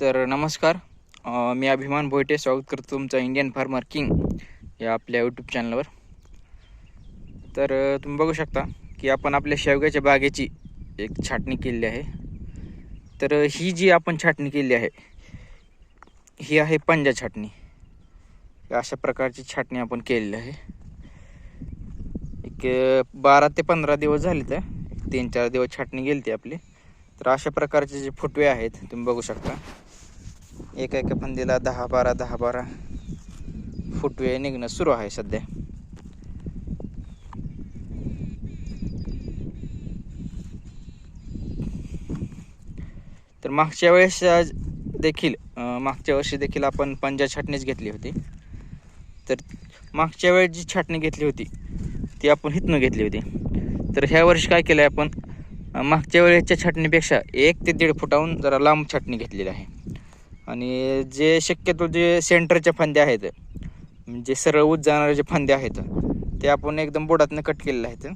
तर नमस्कार. मी अभिमान भोयटे स्वागत करतो तुमचं इंडियन फार्मर किंग या आपल्या यूट्यूब चॅनलवर तर तुम्ही बघू शकता की आपण आपल्या शेवग्याच्या बागेची एक छाटणी केलेली आहे. तर ही जी आपण छाटणी केली आहे ही आहे पंजा छाटणी. अशा प्रकारची छाटणी आपण केलेली आहे. एक बारा ते पंधरा दिवस झाले तर एक तीन चार दिवस छाटणी गेली ती आपली. तर अशा प्रकारचे जे फुटवे आहेत तुम्ही बघू शकता. एका एका फांदीला दहा बारा दहा बारा फुटवे निघणं सुरू आहे सध्या. तर मागच्या वेळेस देखील मागच्या वर्षी देखील आपण पंजा छाटणीच घेतली होती. तर मागच्या वेळेस जी छाटणी घेतली होती ती आपण हितनं घेतली होती. तर ह्या वर्षी काय केलं आहे आपण? मागच्या वेळेच्या छाटणीपेक्षा एक ते दीड फुटाहून जरा लांब छाटणी घेतलेली आहे. आणि जे शक्यतो जे सेंटरच्या फांद्या आहेत म्हणजे सरळ उच जाणारे जे फांद्या आहेत ते आपण एकदम बोडातनं कट केलेले आहेत.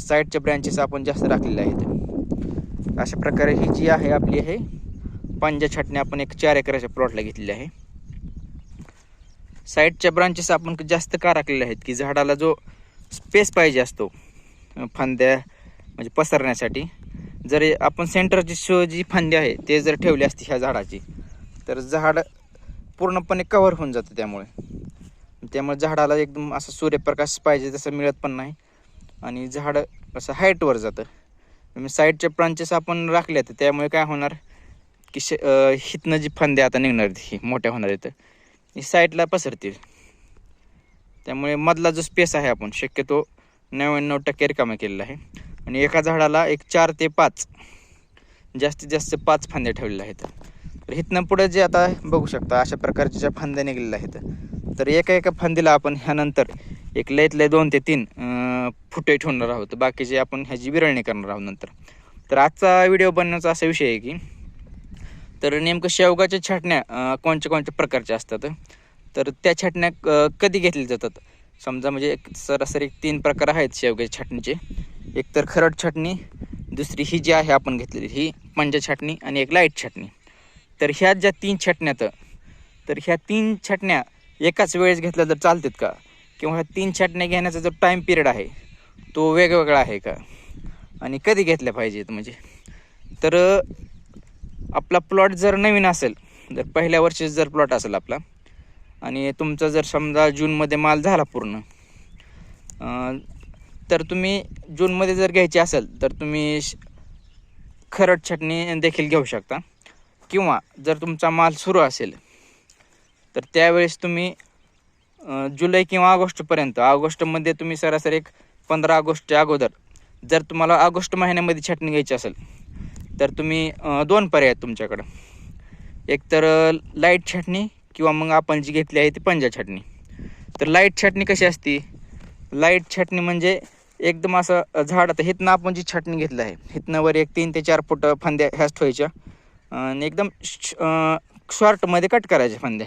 साईडच्या ब्रँचेस आपण जास्त राखलेले आहेत. अशा प्रकारे ही जी आहे आपली आहे पांज्या छाटणी आपण एक चार एकराच्या प्लॉटला घेतलेली आहे. साईडच्या ब्रांचेस आपण जास्त का राखलेले आहेत की झाडाला जो स्पेस पाहिजे असतो फांद्या म्हणजे पसरण्यासाठी जर आपण सेंटरची शो जी फांदी आहे ते जर ठेवली असती ह्या झाडाची तर झाड पूर्णपणे कव्हर होऊन जातं त्यामुळे. त्यामुळे झाडाला एकदम असं सूर्यप्रकाश पाहिजे तसं मिळत पण नाही. आणि झाड असं हाईटवर जातं. म्हणजे साईडचे ब्रांचेस आपण राखले तर त्यामुळे काय होणार? की श हितनं जी फांद्या आता निघणार आहेत ही मोठ्या होणार आहेत ही साईडला पसरतील. त्यामुळे मधला जो स्पेस आहे आपण शक्यतो नव्याण्णव टक्के रिकामा केलेला आहे. आणि एका झाडाला एक चार ते पाच जास्तीत जास्त पाच फांद्या ठेवलेल्या आहेत. तर इथनं पुढे जे आता बघू शकता अशा प्रकारच्या ज्या फांद्या निघलेल्या आहेत तर एका एका फांदीला आपण ह्यानंतर एक लयत लय दोन ते तीन फुटे ठेवणार आहोत. बाकीचे आपण ह्याची विरळणी करणार आहोत नंतर. तर आजचा व्हिडिओ बनण्याचा असा विषय आहे की तर नेमकं शेवगाच्या छाटण्या कोणत्या कोणत्या प्रकारच्या असतात? तर त्या छाटण्या कधी घेतल्या जातात? समजा म्हणजे एक सरासरी तीन प्रकार आहेत शेवग्याच्या छाटणीचे. एक तर खरड छाटणी दुसरी ही जी आहे आपण घेतलेली ही पंजा छाटणी आणि एक लाइट छाटणी. तर ह्या ज्या तीन छाटण्यात तर ह्या तीन छाटण्या एकाच वेळेस घेतल्या तर चालतात का? किंवा ह्या तीन छाटण्या घेण्याचा जो टाईम पिरियड आहे तो वेगवेगळा आहे का? आणि कधी घेतल्या पाहिजेत म्हणजे? तर आपला प्लॉट जर नवीन असेल जर पहिल्या वर्षी जर प्लॉट असेल आपला आणि तुमचा जर समजा जूनमध्ये माल झाला पूर्ण तर तुम्ही जूनमध्ये जर घ्यायची असेल तर तुम्ही श- छटणी देखील घेऊ शकता. किंवा जर तुमचा माल सुरू असेल तर त्यावेळेस तुम्ही जुलै किंवा ऑगस्टपर्यंत ऑगस्टमध्ये तुम्ही सरासरी एक पंधरा ऑगस्टच्या अगोदर जर तुम्हाला ऑगस्ट महिन्यामध्ये छटणी घ्यायची असेल तर तुम्ही दोन पर्याय आहेत तुमच्याकडं. एक तर लाइट छटणी किंवा मग आपण जी घेतली आहे ती पंजा छाटणी. तर लाइट छाटणी कशी असती? लाइट छाटणी म्हणजे एकदम असं झाड आता हिथनं आपण जी छाटणी घेतलं आहे हिथनं वर एक तीन ते चार फूट फांद्या ह्याच ठेवायच्या. आणि एकदम शॉर्टमध्ये कट करायच्या फांद्या.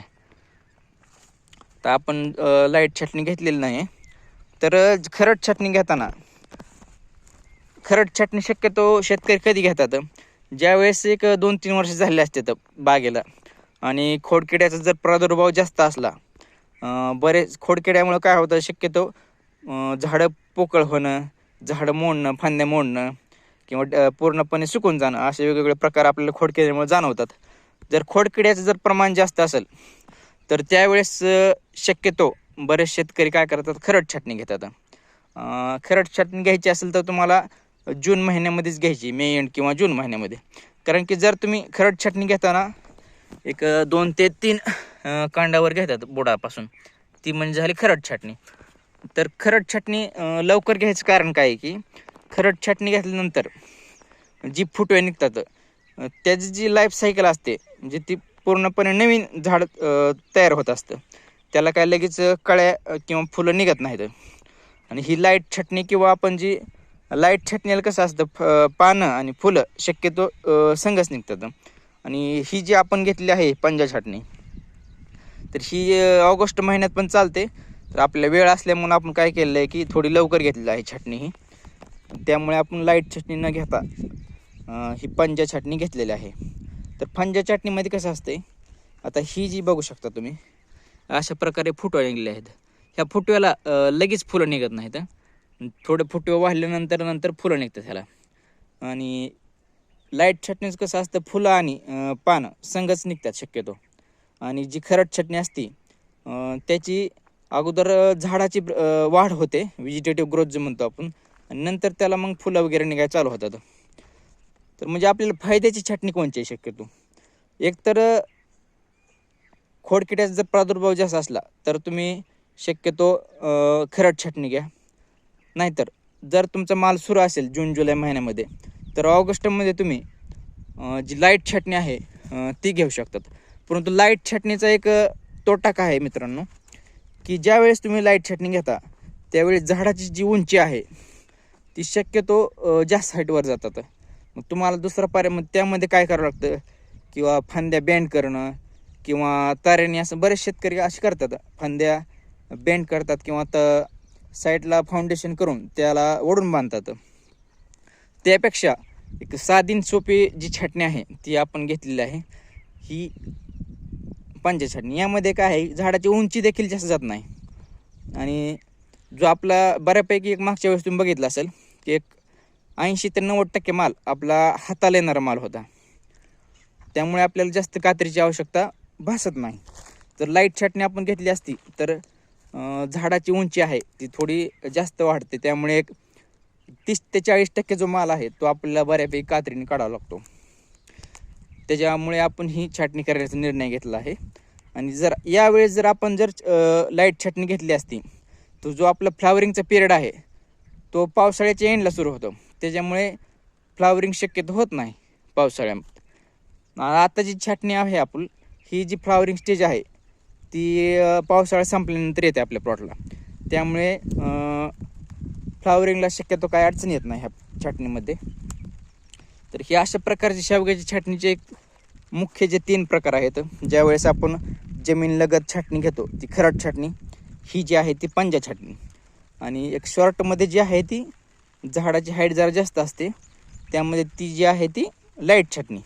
तर आपण लाइट छाटणी घेतलेली नाही. तर खरट छाटणी घेताना खरट छाटणी शक्यतो शेतकरी कधी घेतात? ज्यावेळेस एक दोन तीन वर्ष झाले असते तर बागेला. आणि खोडकिड्याचा जर प्रादुर्भाव जास्त असला बरेच खोडकिड्यामुळं काय होतं शक्यतो झाडं पोकळ होणं झाडं मोडणं फांद्या मोडणं किंवा ड- पूर्णपणे सुकून जाणं असे वेगवेगळे प्रकार आपल्याला खोडकिड्यामुळे जाणवतात. जर खोडकिड्याचं जर प्रमाण जास्त असेल तर त्यावेळेस शक्यतो बरेच शेतकरी काय करतात खरड छाटणी घेतात. खरट खरड छाटणी घ्यायची असेल तर तुम्हाला जून महिन्यामध्येच घ्यायची मे एंड किंवा जून महिन्यामध्ये. कारण की जर तुम्ही खरड छाटणी घेताना एक दोन ते तीन कांडावर घेतात बुडापासून. ती म्हणजे झाली खरड छाटणी. तर खरड छाटणी लवकर घ्यायचं कारण काय आहे की खरड छाटणी घेतल्यानंतर जी फुटवे निघतात त्याची जी लाईफ सायकल असते म्हणजे ती पूर्णपणे नवीन झाड तयार होत असतं. त्याला काय लगेच कळ्या किंवा फुलं निघत नाहीत. आणि ही लाइट छटणी किंवा आपण जी लाइट छटणीला कसं असतं फ पानं आणि फुलं शक्यतो संघच संगच निघतात. आणि ही जी आपण घेतली आहे पंजा छाटणी तर ही ऑगस्ट महिन्यात पण चालते. तर आपल्या वेळ असल्यामुळं आपण काय केलेलं आहे की थोडी लवकर घेतलेली आहे छाटणी ही. त्यामुळे आपण लाइट छटणी न घेता ही पंजा छाटणी घेतलेली आहे. तर पंजा चटणीमध्ये कसं असते आता ही जी बघू शकता तुम्ही अशा प्रकारे फुटवा निघले आहेत. ह्या फुटव्याला लगेच फुलं निघत नाहीत. थोडे फुटवे वाढल्यानंतर नंतर फुलं निघतात ह्याला. आणि लाइट चटणीचं कसं असतं फुलं आणि पानं संघच निघतात शक्यतो. आणि जी खरट चटणी असती त्याची अगोदर झाडाची वाढ होते व्हेजिटेटिव्ह ग्रोथ जे म्हणतो आपण. नंतर त्याला मग फुलं वगैरे निघायला चालू होतात. तर म्हणजे आपल्याला फायद्याची चटणी कोणची आहे शक्यतो? एकतर खोडकिड्याचा जर प्रादुर्भाव जास्त असला तर तुम्ही शक्यतो खरट चटणी घ्या. नाहीतर जर तुमचा माल सुरू असेल जून जुलै महिन्यामध्ये तर ऑगस्टमध्ये तुम्ही जी लाइट छटणी आहे ती घेऊ शकतात. परंतु लाइट छटणीचा एक तोटा काय आहे मित्रांनो? की ज्यावेळेस तुम्ही लाइट छटणी घेता त्यावेळेस झाडाची जी उंची आहे ती शक्यतो जास्त हाईटवर जातात. मग तुम्हाला दुसरा पर्याय मग त्यामध्ये काय करावं लागतं? किंवा फांद्या बँड करणं किंवा ताऱ्याने असं बरेच शेतकरी असे करतात. फांद्या बँड करतात किंवा तर साईडला फाउंडेशन करून त्याला ओढून बांधतात. त्यापेक्षा एक साधीन सोपी जी छटणी आहे ती आपण घेतलेली आहे. ही पंचा छटणी. यामध्ये काय आहे झाडाची उंची देखील जास्त जात नाही. आणि जो आपला बऱ्यापैकी एक मागच्या वेळेस तुम्ही बघितला असेल की एक ऐंशी ते नव्वद टक्के माल आपला हाताला येणारा माल होता. त्यामुळे आपल्याला जास्त कात्रीची आवश्यकता भासत नाही. जर लाइट छटणी आपण घेतली असती तर झाडाची उंची आहे ती थोडी जास्त वाढते. त्यामुळे एक तीस ते चाळीस टक्के जो माल आहे तो आपल्याला बऱ्यापैकी कात्रीने काढावा लागतो. त्याच्यामुळे आपण ही छाटणी करायचा निर्णय घेतला आहे. आणि जर यावेळेस जर आपण जर लाइट छाटणी घेतली असती तो जो आपला फ्लावरिंगचा पिरियड आहे तो पावसाळ्याच्या एंडला सुरू होतो. त्याच्यामुळे फ्लावरिंग शक्यतो होत नाही पावसाळ्यात. आता जी छाटणी आहे आपण ही जी फ्लावरिंग स्टेज आहे ती पावसाळा संपल्यानंतर येते आपल्या प्लॉटला त्यामुळे फ्लावरिंगला शक्यतो काय अडचण येत नाही ह्या छाटणीमध्ये. तर ही अशा प्रकारची शेवग्याची छाटणीचे एक मुख्य जे तीन प्रकार आहेत. ज्यावेळेस आपण जमीन लगत छाटणी घेतो ती खरट छाटणी ही जी आहे ती पंजा छाटणी. आणि एक शॉर्टमध्ये जी आहे ती झाडाची हाईट जरा जास्त असते त्यामध्ये ती जी आहे ती लाइट छाटणी.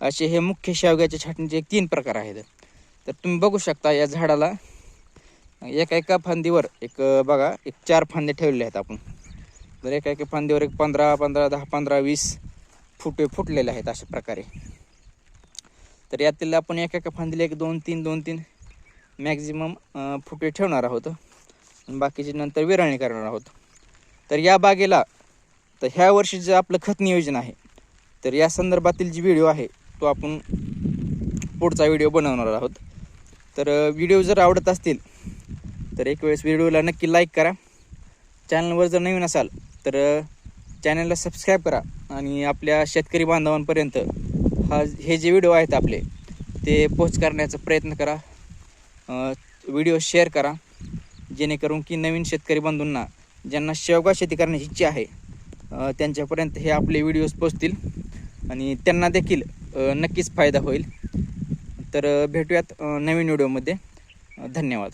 असे हे मुख्य शेवग्याच्या छाटणीचे एक तीन प्रकार आहेत. तर तुम्ही बघू शकता या झाडाला एका एका फांदीवर एक बघा एक चार फांदे ठेवलेले आहेत आपण. तर एका एका फांदीवर एक पंधरा पंधरा दहा पंधरा वीस फुटे फुटलेले आहेत अशा प्रकारे. तर यातील आपण एका एका फांदीला एक दोन तीन दोन तीन मॅक्झिमम फुटे ठेवणार आहोत. बाकीचे नंतर विरळणी करणार आहोत. तर या बागेला तर ह्या वर्षी जे आपलं खत नियोजन आहे तर या संदर्भातील जी व्हिडिओ आहे तो आपण पुढचा व्हिडिओ बनवणार आहोत. तर व्हिडिओ जर आवडत असतील तर एक वेळेस व्हिडिओला नक्की लाईक करा. चॅनलवर जर नवीन असाल तर चॅनलला सबस्क्राईब करा आणि आपल्या शेतकरी बांधवांपर्यंत हा हे जे व्हिडिओ आहेत आपले ते पोच करण्याचा प्रयत्न करा. व्हिडिओ शेअर करा. जेणेकरून की नवीन शेतकरी बंधूंना ज्यांना शेवगा शेती करण्याची इच्छा आहे त्यांच्यापर्यंत हे आपले व्हिडिओज पोचतील आणि त्यांना देखील नक्कीच फायदा होईल. तर भेटूयात नवीन व्हिडिओमध्ये धन्यवाद.